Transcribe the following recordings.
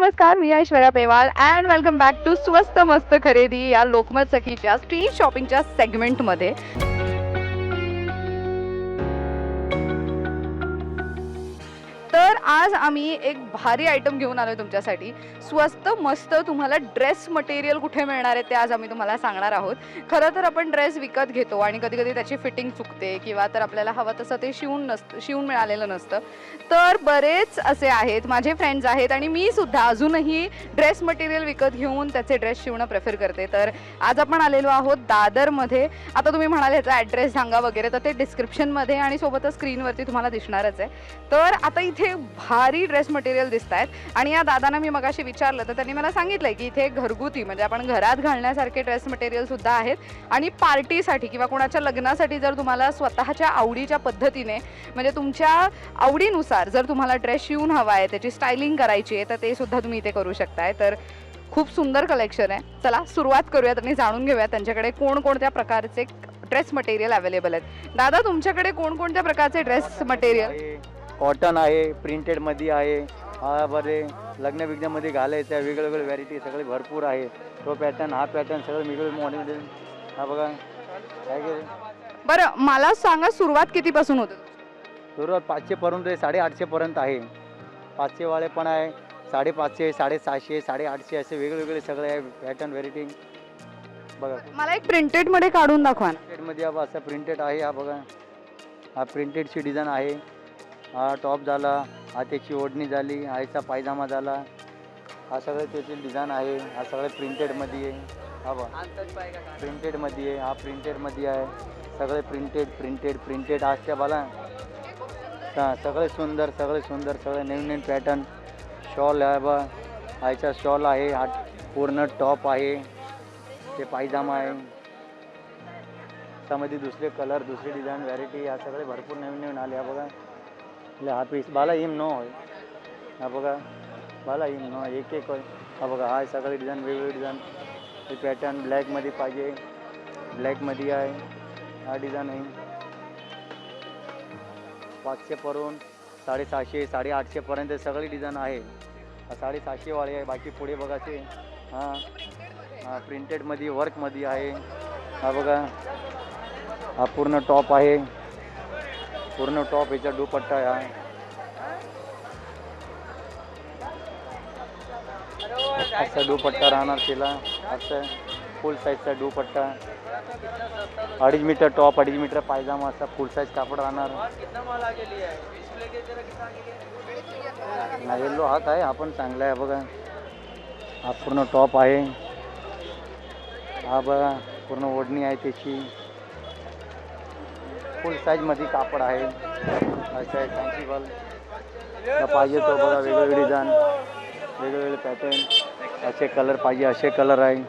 नमस्कार मी Aishwarya Pewal and welcome back to स्वस्त मस्त खरेदी या लोकमत सखीच्या स्ट्रीट शॉपिंगच्या सेगमेंटमध्ये आज आम्ही एक भारी आयटम घेऊन आलोय तुमच्यासाठी. स्वस्त मस्त तुम्हाला ड्रेस मटेरियल कुठे मिळणार आहे ते आज आम्ही तुम्हाला सांगणार आहोत. खरं तर आपण ड्रेस विकत घेतो आणि कधी कधी त्याची फिटिंग चुकते किंवा तर आपल्याला हवं तसं ते शिवून नसतं शिवून मिळालेलं नसतं. तर बरेच असे आहेत माझे फ्रेंड्स आहेत आणि मी सुद्धा अजूनही ड्रेस मटेरियल विकत घेऊन त्याचे ड्रेस शिवणं प्रेफर करते. तर आज आपण आलेलो आहोत दादरमध्ये. आता तुम्ही म्हणाल ह्याचा ॲड्रेस सांगा वगैरे तर ते डिस्क्रिप्शनमध्ये आणि सोबतच स्क्रीनवरती तुम्हाला दिसणारच आहे. तर आता इथे भारी ड्रेस मटेरियल दिसत आहेत आणि या दादांना मी मगाशी विचारलं तर त्यांनी मला सांगितलंय की इथे घरगुती म्हणजे आपण घरात घालण्यासारखे ड्रेस मटेरियल सुद्धा आहेत. आणि पार्टीसाठी किंवा कोणाच्या लग्नासाठी जर तुम्हाला स्वतःच्या आवडीच्या पद्धतीने म्हणजे तुमच्या आवडीनुसार जर तुम्हाला ड्रेस शिवून हवा आहे त्याची स्टायलिंग करायची आहे तर ते सुद्धा तुम्ही इथे करू शकताय. तर खूप सुंदर कलेक्शन आहे. चला सुरुवात करूयात आणि जाणून घेऊयात त्यांच्याकडे कोणकोणत्या प्रकारचे ड्रेस मटेरियल अवेलेबल आहेत. दादा तुमच्याकडे कोणकोणत्या प्रकारचे ड्रेस मटेरियल कॉटन आहे प्रिंटेडमध्ये आहे बरे लग्न बिग्नामध्ये घालायचं आहे वेगळे वेगळे व्हॅरायटी सगळे भरपूर आहे. तो पॅटर्न हा पॅटर्न सगळं वेगळे मॉडेल हा बघा. काय के बरं मला सांगा सुरुवात कितीपासून होतं सुरुवात पाचशेपर्यंत आहे साडेआठशेपर्यंत आहे. पाचशेवाले पण आहे साडेपाचशे साडेसहाशे साडेआठशे असे वेगळे वेगळे सगळे आहे पॅटर्न व्हॅरायटी बघा. मला एक प्रिंटेडमध्ये काढून दाखवा. प्रिंटेडमध्ये हा असा प्रिंटेड आहे हा बघा. हा प्रिंटेडची डिझाईन आहे. टॉप झाला हा त्याची ओढणी झाली याचा पायजामा झाला. हा सगळं त्याची डिझाईन आहे हा सगळं प्रिंटेडमध्ये आहे. हा बघा. प्रिंटेडमध्ये आहे हा प्रिंटेडमध्ये आहे. सगळे प्रिंटेड प्रिंटेड प्रिंटेड आजच्या बाला हा सगळे सुंदर सगळे सुंदर सगळे नवीन नवीन पॅटर्न शॉल आहे बा. ह्याचा शॉल आहे हा पूर्ण टॉप आहे. ते पायजामा आहे. त्यामध्ये दुसरे कलर दुसरे डिझाईन व्हॅरायटी हा सगळे भरपूर नवीन नवीन आले बघा. એટલે हा पीस बाला हिम नो होय हा बघा बाला हिम नो एक एक होय हा बघा हा सगळे डिझाईन वेगवेगळे डिझाईन हे पॅटर्न ब्लॅकमध्ये पाहिजे ब्लॅकमध्ये आहे हा डिझाईन आहे पाचशेपर्यंत साडेसहाशे साडेआठशेपर्यंत सगळी डिझाईन आहे हा साडेसहाशेवाळे आहे बाकी पुढे बघा ते हां हा प्रिंटेडमध्ये वर्कमध्ये आहे हा बघा हा पूर्ण टॉप आहे पूर्ण टॉप याचा दुपट्टा आहे. असा दुपट्टा राहणार तिला. असं फुल साईजचा दुपट्टा. अडीच मीटर टॉप अडीच मीटर पायजामा असा फुल साईज कापड राहणार. येल्लो हात आहे हा पण चांगला आहे बघा. हा पूर्ण टॉप आहे. हा बघा पूर्ण ओढणी आहे त्याची. फुल साईजमध्ये कापड आहे. असं आहे फॅन्सीबल पाहिजे तो बघा वेगवेगळे डिझाईन वेगवेगळे पॅटर्न असे कलर पाहिजे असे कलर आहे.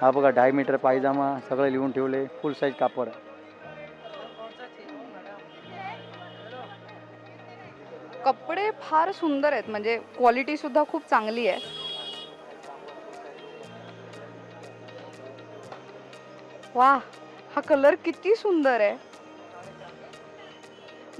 हा बघा ढाई मीटर पायजामा सगळं लिहून ठेवले. फुल साईज कापड. कपडे फार सुंदर आहेत. म्हणजे क्वालिटी सुद्धा खूप चांगली आहे. वा हा कलर किती सुंदर आहे.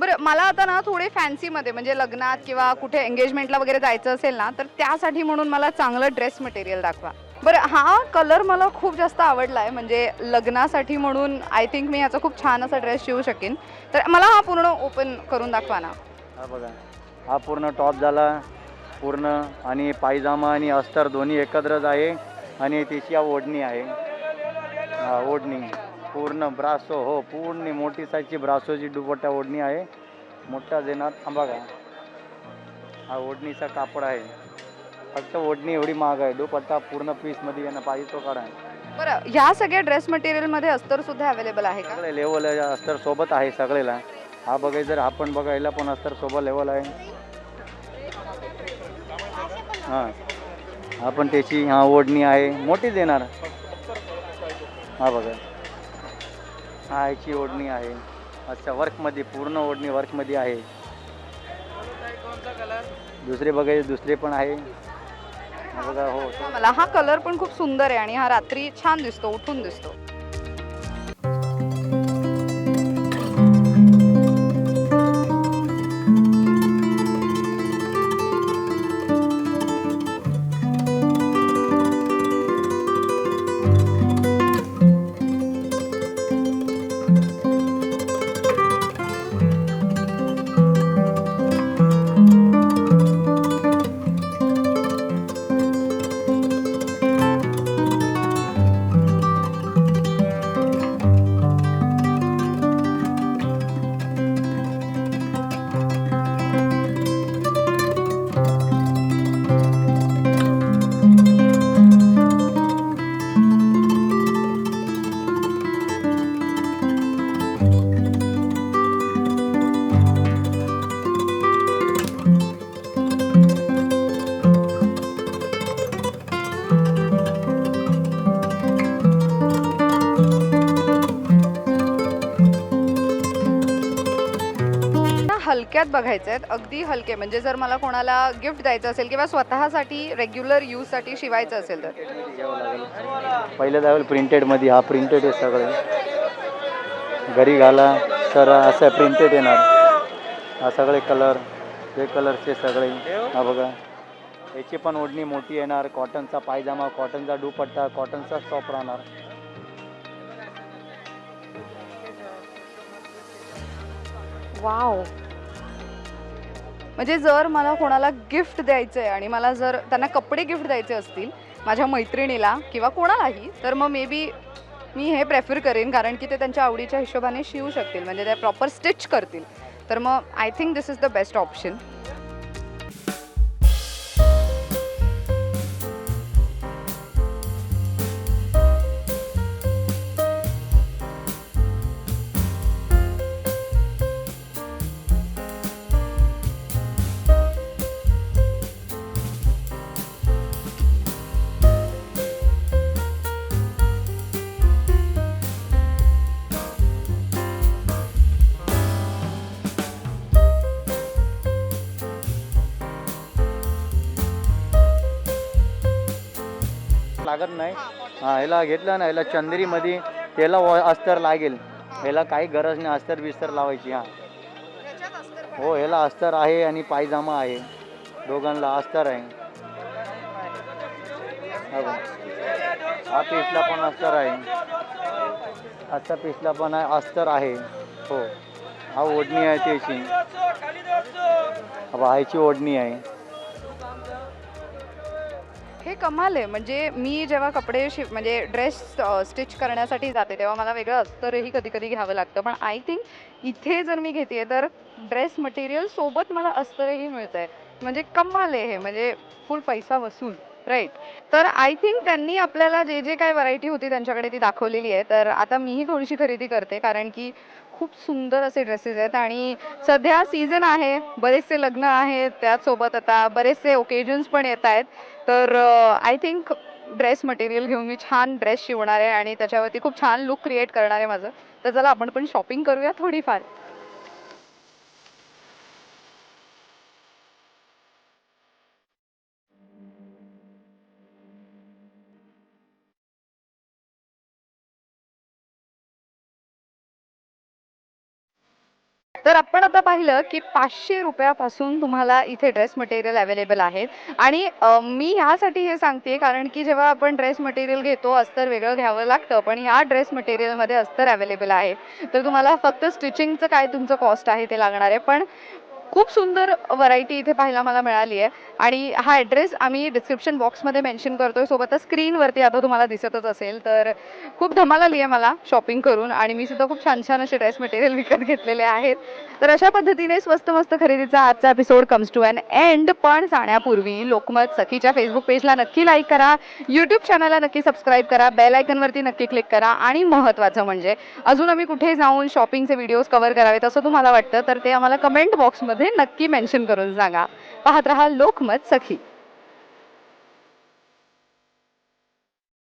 बरं मला आता ना थोडे फॅन्सीमध्ये म्हणजे लग्नात किंवा कुठे एंगेजमेंटला वगैरे जायचं असेल ना तर त्यासाठी म्हणून मला चांगलं ड्रेस मटेरियल दाखवा. बरं हा कलर मला खूप जास्त आवडला आहे म्हणजे लग्नासाठी म्हणून आय थिंक मी याचा खूप छान असा ड्रेस शिवू शकेन. तर मला हा पूर्ण ओपन करून दाखवा ना. हा बघा हा पूर्ण टॉप झाला पूर्ण आणि पायजामा आणि अस्तर दोन्ही एकत्रच आहे आणि तिची ओढणी आहे. हा ओढणी पूर्ण ब्रासो हो पूर्ण मोठी साईजची ब्रासोची दुपट्टा ओढणी आहे. मोठा देणार हा बघा हा ओढणीचा कापड आहे. फक्त ओढणी एवढी महाग आहे. दुपट्टा पूर्ण पीसमध्ये येणं पाहिजे तो काढा बरं ह्या सगळ्या ड्रेस मटेरियलमध्ये अस्तर सुद्धा अवेलेबल आहे का? सगळे लेवल अस्तर सोबत आहे सगळेला. हा बघायचं जर आपण बघायला पण अस्तर सोबत लेवल आहे. हां. हा पण त्याची हा ओढणी आहे. मोठी देणार. हा बघा. हा याची ओढणी आहे. अच्छा वर्कमध्ये पूर्ण ओढणी वर्कमध्ये आहे. दुसरे बघायचे दुसरे पण आहे. बघा हो. मला हा कलर पण खूप सुंदर आहे आणि हा रात्री छान दिसतो उठून दिसतो. हलक्यात बघायचे आहेत अगदी हलके. म्हणजे जर मला कोणाला गिफ्ट द्यायचं असेल किंवा स्वतःसाठी रेग्युलर यूजसाठी शिवायचं असेल तर. पहिलं जावेल प्रिंटेडमध्ये हा प्रिंटेड आहे सगळे. घरी घाला तर असं प्रिंटेड येणार. हा सगळे कलर हे कलरचे सगळे. हा बघा. याची पण ओढणी मोठी येणार कॉटनचा पायजामा कॉटनचा दुपट्टा कॉटनचा टॉप राहणार. वाव म्हणजे जर मला कोणाला गिफ्ट द्यायचं आहे आणि मला जर त्यांना कपडे गिफ्ट द्यायचे असतील माझ्या मैत्रिणीला किंवा कोणालाही तर मग मे बी मी हे प्रेफर करेन कारण की ते त्यांच्या आवडीच्या हिशोबाने शिवू शकतील म्हणजे ते प्रॉपर स्टिच करतील. तर मग I think this is the best option लागत नाही. हा ह्याला घेतलं ना ह्याला चंदेरीमध्ये त्याला अस्तर लागेल. ह्याला काही गरज नाही अस्तर बिस्तर लावायची हा. हो ह्याला अस्तर आहे आणि पायजामा आहे. दोघांना अस्तर आहे. हा पीसला पण अस्तर आहे. असा पीसला पण आहे अस्तर आहे. हो. हा ओढणी आहे त्याची. ह्याची ओढणी आहे. हे कमाल आहे. म्हणजे मी जेव्हा कपडे शिव म्हणजे ड्रेस स्टिच करण्यासाठी जाते तेव्हा मला वेगळं अस्तरही कधी कधी घ्यावं लागतं. पण आय थिंक इथे जर मी घेते तर ड्रेस मटेरियल सोबत मला अस्तरही मिळत आहे म्हणजे कमाल आहे हे. म्हणजे फुल पैसा वसूल राईट तर आय थिंक त्यांनी आपल्याला जे जे काय व्हरायटी होती त्यांच्याकडे ती दाखवलेली आहे. तर आता मीही थोडीशी खरेदी करते कारण की खूप सुंदर असे ड्रेसेस आहेत आणि सध्या सीझन आहे बरेचसे लग्न आहेत त्याचसोबत आता बरेचसे ओकेजन्स पण येत आहेत. तर आय थिंक ड्रेस मटेरियल घेऊन मी छान ड्रेस शिवणार आहे आणि त्याच्यावरती खूप छान लुक क्रिएट करणार आहे माझं. तर चला आपण पण शॉपिंग करूया थोडीफार. तर आपण आता पाहिलं की पाचशे रुपयापासून तुम्हाला इथे ड्रेस मटेरियल अवेलेबल आहेत. आणि मी ह्यासाठी हे सांगते कारण की जेव्हा आपण ड्रेस मटेरियल घेतो अस्तर वेगळं घ्यावं लागतं पण ह्या ड्रेस मटेरियलमध्ये अस्तर अवेलेबल आहे. तर तुम्हाला फक्त स्टिचिंगचं काय तुमचं कॉस्ट आहे ते लागणार आहे. पण खूप सुंदर व्हरायटी इथे पाहायला मला मिळाली आहे. आणि हा ॲड्रेस आम्ही डिस्क्रिप्शन बॉक्समध्ये मेन्शन करतोय. सोबतच स्क्रीनवरती आता तुम्हाला दिसतच असेल. तर खूप धमाल आली आहे मला शॉपिंग करून. आणि मी सुद्धा खूप छान छान असे ड्रेस मटेरियल विकत घेतलेले आहेत. तर अशा पद्धतीने स्वस्त मस्त खरेदीचा आजचा episode comes to an end पण जाण्यापूर्वी लोकमत सखीच्या फेसबुक पेजला नक्की लाईक करा. यूट्यूब चॅनलला नक्की सबस्क्राईब करा. बेल आयकनवरती नक्की क्लिक करा. आणि महत्त्वाचं म्हणजे अजून आम्ही कुठे जाऊन शॉपिंगचे व्हिडिओज कव्हर करावेत असं तुम्हाला वाटतं तर ते आम्हाला कमेंट बॉक्समध्ये नक्की मेन्शन करून सांगा. पाहत रहा लोकमत सखी.